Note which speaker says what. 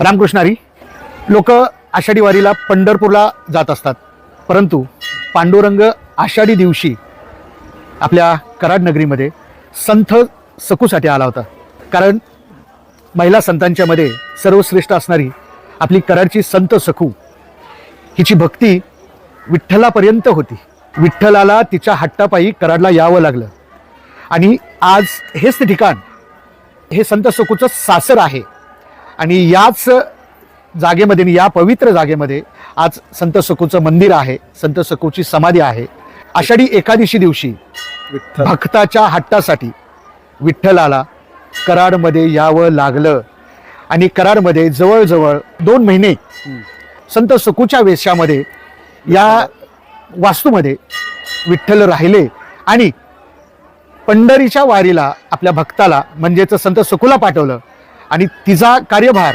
Speaker 1: रामकृष्णारी लोक आषाढी वारीला पंढरपूरला जात असतात. परंतु पांडुरंग आषाढी दिवशी आपल्या कराड नगरीमध्ये संत सकूसाठी आला होता. कारण महिला संतांच्या मध्ये सर्वश्रेष्ठ असणारी आपली कराडची संत सखू हिची भक्ती विठ्ठलापर्यंत होती. विठ्ठलाला तिच्या हट्टापायी कराडला यावं लागलं. आणि आज हेच ते ठिकाण हे संत सखूचं सासर आहे. आणि याच जागेमध्ये या पवित्र जागेमध्ये आज संत सखूचं मंदिर आहे संत सखूची समाधी आहे. आषाढी एकादशी दिवशी भक्ताच्या हट्टासाठी विठ्ठलाला कराडमध्ये यावं लागलं. आणि कराडमध्ये जवळजवळ दोन महिने संत सखूच्या वेशामध्ये या वास्तूमध्ये विठ्ठल राहिले आणि पंढरीच्या वारीला आपल्या भक्ताला म्हणजेच संत सखूला पाठवलं. आणि तिचा कार्यभार